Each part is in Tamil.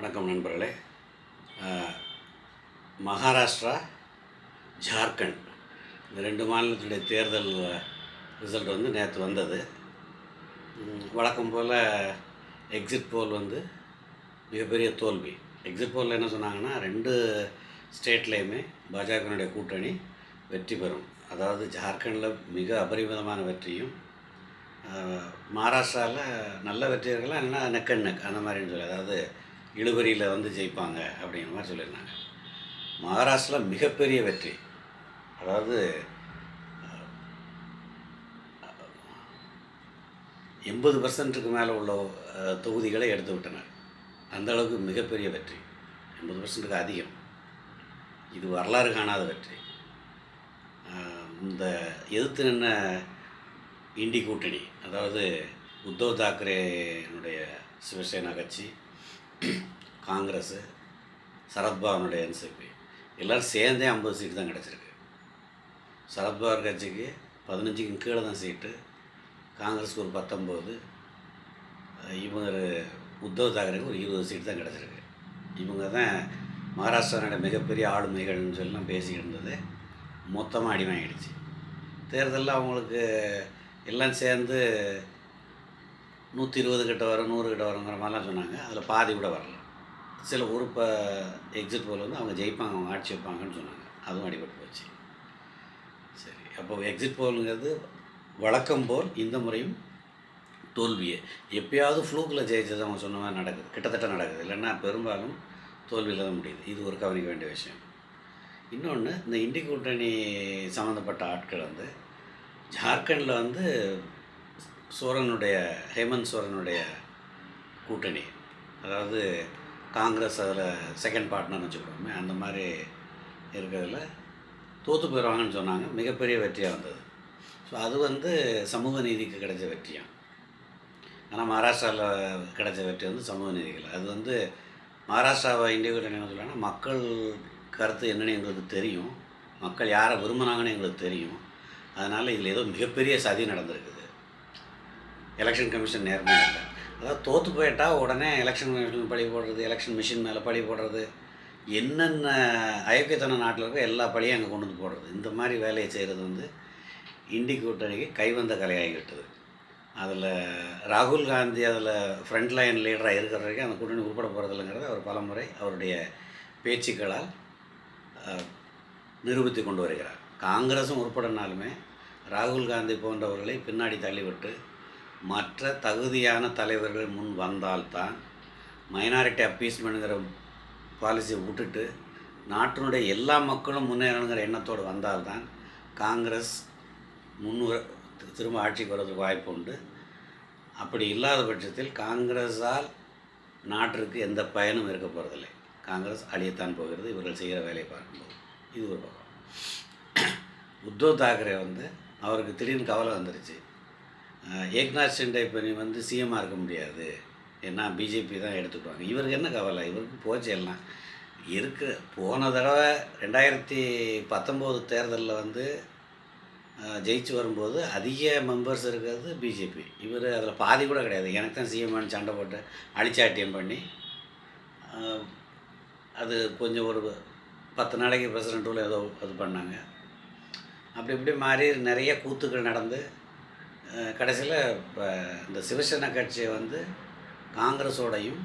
வணக்கம் நண்பர்களே. மகாராஷ்டிரா ஜார்க்கண்ட் இந்த ரெண்டு மாநிலத்துடைய தேர்தல் ரிசல்ட் வந்து நேற்று வந்தது. வழக்கம் போல் எக்ஸிட் போல் வந்து மிகப்பெரிய தோல்வி. எக்ஸிட் போலில் என்ன சொன்னாங்கன்னா ரெண்டு ஸ்டேட்லேயுமே பாஜகனுடைய கூட்டணி வெற்றி பெறும். அதாவது ஜார்க்கண்டில் மிக அபரிமிதமான வெற்றியும் மகாராஷ்டிராவில் நல்ல வெற்றியர்கள்லாம் என்னென்னா நெக் அண்ட் நெக் அந்த மாதிரின்னு சொல்லி. அதாவது இழுபறியில் வந்து ஜெயிப்பாங்க அப்படிங்கிற மாதிரி சொல்லியிருந்தாங்க. மகாராஷ்டிரா மிகப்பெரிய வெற்றி. அதாவது எண்பது பர்சன்ட்டுக்கு மேலே உள்ள தொகுதிகளை எடுத்து விட்டனர். அந்த அளவுக்கு மிகப்பெரிய வெற்றி. எண்பது பர்சன்ட்டுக்கு அதிகம். இது வரலாறு காணாத வெற்றி. இந்த எதிர்த்து நின்ன இண்டி கூட்டணி அதாவது உத்தவ் தாக்கரேனுடைய சிவசேனா கட்சி காங்கிரஸ் சரத்பவனுடைய என்சிபி எல்லோரும் சேர்ந்தே ஐம்பது சீட்டு தான் கிடச்சிருக்கு. சரத்பவார் கட்சிக்கு பதினஞ்சுக்கு கீழே தான் சீட்டு. காங்கிரஸுக்கு ஒரு பத்தொம்போது. இவங்க உத்தவ் தாக்கரேக்கு ஒரு இருபது சீட்டு தான் கிடச்சிருக்கு. இவங்க தான் மகாராஷ்டிராவோட மிகப்பெரிய ஆளுமைகள்னு சொல்லலாம் பேசிக்கிட்டு இருந்தது. மொத்தமாக அடி வாங்கிடுச்சு. தேர்தலில் அவங்களுக்கு எல்லாம் சேர்ந்து நூற்றி இருபது கிட்ட வரும் நூறு கிட்ட வருங்கிற மாதிரிலாம் சொன்னாங்க. அதில் பாதி கூட வரல. சில ஒரு எக்ஸிட் போல் வந்து அவங்க ஜெயிப்பாங்க அவங்க ஆட்சி வைப்பாங்கன்னு சொன்னாங்க. அதுவும் அடிபட்டு போச்சு. சரி அப்போ எக்ஸிட் போலுங்கிறது வழக்கம் போல் இந்த முறையும் தோல்வியே. எப்பயாவது ஃப்ளூக்கில் ஜெயிச்சது அவங்க சொன்ன மாதிரி நடக்குது. கிட்டத்தட்ட நடக்குது. இல்லைன்னா பெரும்பாலும் தோல்வியில் தான் முடியுது. இது ஒரு கவனிக்க வேண்டிய விஷயம். இன்னொன்று இந்த இண்டி கூட்டணி சம்மந்தப்பட்ட ஆட்கள் வந்து ஜார்க்கண்டில் வந்து சோரனுடைய ஹேமந்த் சோரனுடைய கூட்டணி. அதாவது காங்கிரஸ் அதில் செகண்ட் பார்ட்னர்னு வச்சுக்கிறோமே அந்த மாதிரி இருக்கிறதுல தோற்று போயிடுவாங்கன்னு சொன்னாங்க. மிகப்பெரிய வெற்றியாக வந்தது. ஸோ அது வந்து சமூக நீதிக்கு கிடைச்ச வெற்றியாக ஆனால் மகாராஷ்டிராவில் கிடைச்ச வெற்றி வந்து சமூக நீதிகள். அது வந்து மகாராஷ்டிராவை இண்டிவிஜுவல் கூட்டணி என்ன மக்கள் கருத்து என்னென்னு எங்களுக்கு தெரியும். மக்கள் யாரை விரும்பினாங்கன்னு எங்களுக்கு தெரியும். அதனால் இதில் ஏதோ மிகப்பெரிய சதி நடந்திருக்குது. எலெக்ஷன் கமிஷன் நேர்மையாக இல்லை. அதாவது தோற்று போயிட்டால் உடனே எலெக்ஷன் கமிஷன் பழி போடுறது எலெக்ஷன் மிஷின் மேலே பழி போடுறது என்னென்ன அயோக்கியத்தன நாட்டில் இருக்கோ எல்லா பழியும் அங்கே கொண்டு வந்து போடுறது. இந்த மாதிரி வேலையை செய்கிறது வந்து இண்டி கூட்டணிக்கு கைவந்த கலையாகிவிட்டது அதில் ராகுல் காந்தி அதில் ஃப்ரண்ட் லைன் லீடராக இருக்கிற வரைக்கும் அந்த கூட்டணி உட்பட போகிறதில்லைங்கிறத அவர் பலமுறை அவருடைய பேச்சுக்களால் நிரூபித்து கொண்டு வருகிறார். காங்கிரஸும் உட்படனாலுமே ராகுல் காந்தி போன்றவர்களை பின்னாடி தள்ளிவிட்டு மற்ற தகுதியான தலைவர்கள் முன் வந்தால்தான் மைனாரிட்டி அப்பீஸ்மெண்ட்ங்கிற பாலிசியை விட்டுட்டு நாட்டினுடைய எல்லா மக்களும் முன்னேறணுங்கிற எண்ணத்தோடு வந்தால்தான் காங்கிரஸ் முன்னுர திரும்ப ஆட்சிக்கு வர்றதுக்கு வாய்ப்பு உண்டு. அப்படி இல்லாத பட்சத்தில் காங்கிரஸால் நாட்டிற்கு எந்த பயனும் இருக்க போகிறதில்லை காங்கிரஸ் அழியத்தான் போகிறது. இவர்கள் செய்கிற வேலையை பார்க்கும்போது. இது ஒரு பக்கம். உத்தவ் தாக்கரே வந்து அவருக்கு திடீர்னு கவலை வந்துருச்சு. ஏக்நாத் ஷிண்டே இப்போ நீ வந்து சிஎம்மாக இருக்க முடியாது. ஏன்னா பிஜேபி தான் எடுத்துக்குவாங்க. இவருக்கு என்ன கவலை? இவருக்கு போச்சு எல்லாம். இருக்கு. போன தடவை ரெண்டாயிரத்தி பத்தொம்போது தேர்தலில் வந்து ஜெயிச்சு வரும்போது அதிக மெம்பர்ஸ் இருக்கிறது பிஜேபி இவர் அதில் பாதி கூட கிடையாது. எனக்கு தான் சிஎம்னு சண்டை போட்டு அழிச்சாட்டியம் பண்ணி அது கொஞ்சம் ஒரு பத்து நாளைக்கு பிரசிடென்ட் ஏதோ இது பண்ணாங்க. அப்படி இப்படி மாறி நிறைய கூத்துக்கள் நடந்து கடைசியில் இப்போ இந்த சிவசேனா கட்சியை வந்து காங்கிரஸோடையும்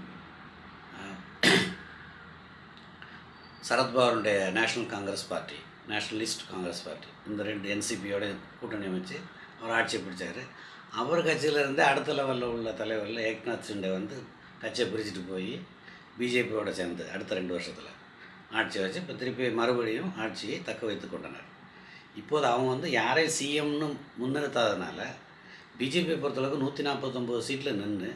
சரத்பவருடைய national Congress party nationalist Congress party இந்த ரெண்டு என்சிபியோட கூட்டணி அமைச்சு அவர் ஆட்சியை பிடிச்சார். அவர் கட்சியிலேருந்து அடுத்த லெவலில் உள்ள தலைவரில் ஏக்நாத் ஷிண்டே வந்து கட்சியை பிரிச்சுட்டு போய் பிஜேபியோட சேர்ந்து அடுத்த ரெண்டு வருஷத்தில் ஆட்சி வச்சு இப்போ திருப்பி மறுபடியும் ஆட்சியை தக்க வைத்து கொண்டனர். இப்போது அவங்க வந்து யாரையும் சிஎம்னு முன்னிறுத்தாதனால பிஜேபியை பொறுத்தளவுக்கு நூற்றி நாற்பத்தொம்போது சீட்டில் நின்று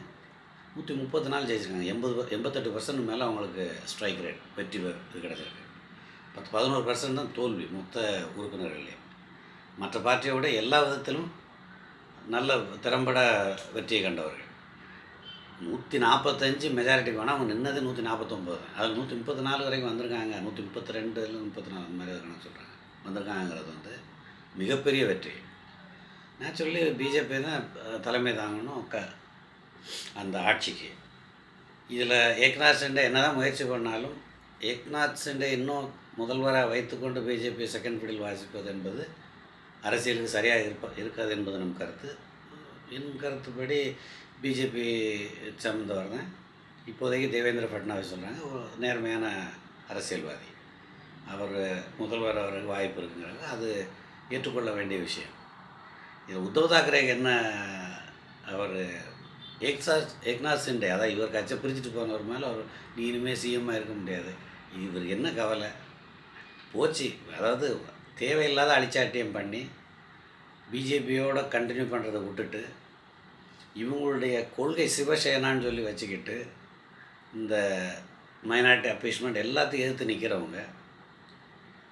நூற்றி முப்பத்தி நாலு ஜெயிச்சிருக்காங்க. எண்பது எண்பத்தெட்டு பர்சன்ட் மேலே அவங்களுக்கு ஸ்ட்ரைக் ரேட் வெற்றி இது கிடச்சிருக்கு. பத்து பதினோரு பர்சன்ட் தான் தோல்வி மொத்த உறுப்பினர்களே மற்ற பார்ட்டியை விட எல்லா விதத்திலும் நல்ல திறம்பட வெற்றியை கண்டவர்கள். நூற்றி நாற்பத்தஞ்சு மெஜாரிட்டிக்கு வேணால் அவங்க நின்னது நூற்றி நாற்பத்தொம்போது அது நூற்றி முப்பத்தி நாலு வரைக்கும் வந்திருக்காங்க. நூற்றி முப்பத்தி ரெண்டு இல்லை முப்பத்தி நாலு அந்த மாதிரி இருக்கணும்னு சொல்கிறாங்க வந்திருக்காங்கிறது வந்து மிகப்பெரிய வெற்றி. நேச்சுரலி பிஜேபி தான் தலைமை தாங்கணும் க அந்த ஆட்சிக்கு. இதில் ஏக்நாத் சிண்டே என்ன தான் முயற்சி பண்ணாலும் ஏக்நாத் சிண்டே இன்னும் முதல்வராக வைத்துக்கொண்டு பிஜேபி செகண்ட் ஃபீல்டில் வாசிப்பது என்பது அரசியலுக்கு சரியாக இருப்ப இருக்காது என்பது நம் கருத்து. என் கருத்துப்படி பிஜேபி சம்மந்தவர் தான். இப்போதைக்கு தேவேந்திர ஃபட்னாவிஸ் சொல்கிறாங்க ஒரு நேர்மையான அரசியல்வாதி. அவர் முதல்வர் அவருக்கு வாய்ப்பு இருக்குங்கிறாங்க அது ஏற்றுக்கொள்ள வேண்டிய விஷயம். இது உத்தவ் தாக்கரேக்கு என்ன அவர் எக்ஸாஸ் ஏக்நாத் சிண்டே அதான் இவர் கட்சியை பிரிச்சுட்டு போனவர் மேலே அவர் நீ இனிமேல் சிஎம்மாக இருக்க முடியாது. இவர் என்ன கவலை? போச்சு. அதாவது தேவையில்லாத அழிச்சாட்டியம் பண்ணி பிஜேபியோட கண்டினியூ பண்ணுறதை விட்டுட்டு இவங்களுடைய கொள்கை சிவசேனான்னு சொல்லி வச்சுக்கிட்டு இந்த மைனாரிட்டி அப்பீஸ்மெண்ட் எல்லாத்தையும் எதிர்த்து நிற்கிறவங்க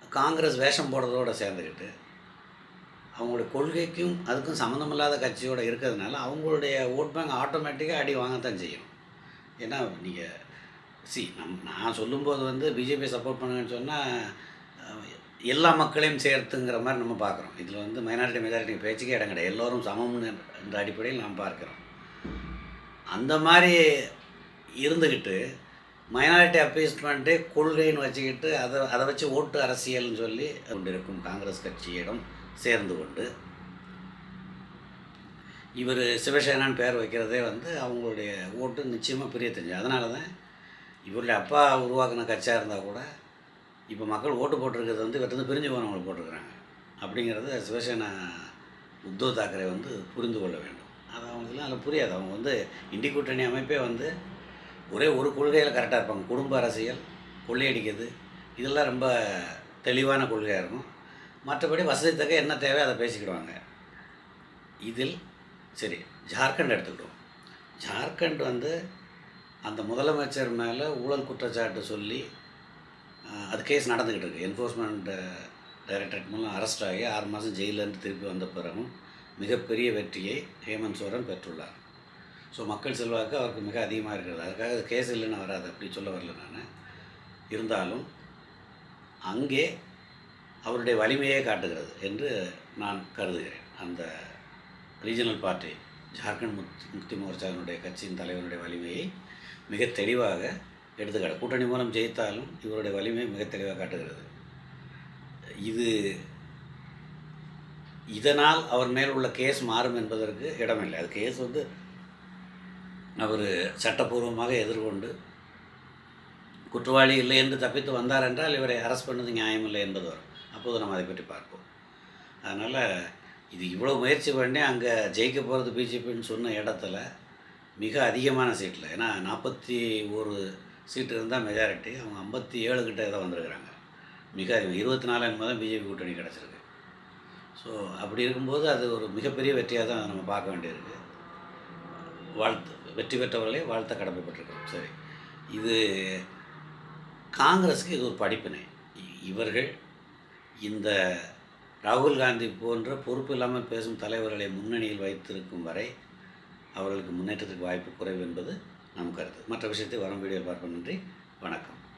காங்கிரஸ் வேஷம் போடுறதோட சேர்ந்துக்கிட்டு அவங்களுடைய கொள்கைக்கும் அதுக்கும் சம்மந்தமில்லாத கட்சியோடு இருக்கிறதுனால அவங்களுடைய ஓட் பேங்க் ஆட்டோமேட்டிக்காக அடி வாங்கத்தான் செய்யும். ஏன்னா நீங்கள் சி நம் நான் சொல்லும்போது வந்து பிஜேபி சப்போர்ட் பண்ணுங்கன்னு சொன்னால் எல்லா மக்களையும் சேர்த்துங்கிற மாதிரி நம்ம பார்க்குறோம். இதில் வந்து மைனாரிட்டி மெஜாரிட்டி பேச்சுக்கே இடம் கிடையாது. எல்லோரும் சமம்னு என்ற அடிப்படையில் நாம் பார்க்குறோம். அந்த மாதிரி இருந்துக்கிட்டு மைனாரிட்டி அப்பீஸ்மெண்ட்டே கொள்கைன்னு வச்சுக்கிட்டு அதை அதை வச்சு ஓட்டு அரசியல்னு சொல்லி கொண்டிருக்கும் காங்கிரஸ் கட்சியிடம் சேர்ந்து கொண்டு இவர் சிவசேனான்னு பேர் வைக்கிறதே வந்து அவங்களுடைய ஓட்டு நிச்சயமாக பிரிய தெரிஞ்சு. அதனால தான் இவருடைய அப்பா உருவாக்கின கட்சியாக இருந்தால் கூட இப்போ மக்கள் ஓட்டு போட்டிருக்கிறது வந்து இவர்கிட்ட பிரிஞ்சு போனவங்களை போட்டிருக்கிறாங்க. அப்படிங்கிறத சிவசேனா உத்தவ் தாக்கரே வந்து புரிந்து கொள்ள வேண்டும். அது அவங்களுக்குலாம் அதில் புரியாது. அவங்க வந்து இண்டி கூட்டணி அமைப்பே வந்து ஒரே ஒரு கொள்கையில் கரெக்டாக இருப்பாங்க. குடும்ப அரசியல் கொள்ளையடிக்கிறது இதெல்லாம் ரொம்ப தெளிவான கொள்கையாக இருக்கும். மற்றபடி வசதி தக்க என்ன தேவை அதை பேசிக்கிடுவாங்க. இதில் சரி ஜார்க்கண்ட் எடுத்துக்கிடுவோம். ஜார்க்கண்ட் வந்து அந்த முதலமைச்சர் மேலே ஊழல் குற்றச்சாட்டு சொல்லி அது கேஸ் நடந்துக்கிட்டு இருக்கு. என்ஃபோர்ஸ்மெண்ட் டைரக்டரேட் மூலம் அரெஸ்ட் ஆகி ஆறு மாதம் ஜெயிலேருந்து திருப்பி வந்த பிறகும் மிகப்பெரிய வெற்றியை ஹேமந்த் சோரன் பெற்றுள்ளார். ஸோ மக்கள் செல்வாக்கு அவருக்கு மிக அதிகமாக இருக்கிறது. அதுக்காக அது கேஸ் இல்லைன்னு வராது. அப்படி சொல்ல வரல நான். இருந்தாலும் அங்கே அவருடைய வலிமையை காட்டுகிறது என்று நான் கருதுகிறேன். அந்த ரீஜனல் பார்ட்டி ஜார்க்கண்ட் முக்தி முக்தி மோர்ச்சாவினுடைய கட்சியின் தலைவருடைய வலிமையை மிக தெளிவாக எடுத்துக்காட்டு கூட்டணி மூலம் ஜெயித்தாலும் இவருடைய வலிமை மிக தெளிவாக காட்டுகிறது. இது இதனால் அவர் மேல் உள்ள கேஸ் மாறும் என்பதற்கு இடமில்லை. அது கேஸ் வந்து அவர் சட்டப்பூர்வமாக எதிர்கொண்டு குற்றவாளி இல்லை என்று தப்பித்து வந்தார் என்றால் இவரை அரெஸ்ட் பண்ணது நியாயமில்லை என்பது வரும். அப்போது நம்ம அதை பற்றி பார்ப்போம். அதனால் இது இவ்வளோ முயற்சி பண்ணி அங்கே ஜெயிக்க போகிறது பிஜேபின்னு சொன்ன இடத்துல மிக அதிகமான சீட்டில் ஏன்னா நாற்பத்தி ஒரு சீட்டு இருந்தால் மெஜாரிட்டி அவங்க ஐம்பத்தி ஏழு கிட்ட தான் வந்திருக்கிறாங்க. மிக அதிகம் இருபத்தி நாலு என்பது தான் பிஜேபி கூட்டணி கிடச்சிருக்கு. ஸோ அப்படி இருக்கும்போது அது ஒரு மிகப்பெரிய வெற்றியாக தான் நம்ம பார்க்க வேண்டியிருக்கு. வாழ்த்து வெற்றி பெற்றவர்களே வாழ்த்த கடமைப்பட்டிருக்கோம் சரி. இது காங்கிரஸுக்கு இது ஒரு படிப்பினை. இ- இவர்கள் இந்த ராகுல் காந்தி போன்ற பொறுப்பு இல்லாமல் பேசும் தலைவர்களை முன்னணியில் வைத்திருக்கும் வரை அவர்களுக்கு முன்னேற்றத்துக்கு வாய்ப்பு குறைவு என்பது நம் கருத்து. மற்ற விஷயத்தை வரும் வீடியோ பார்ப்போம். நன்றி. வணக்கம்.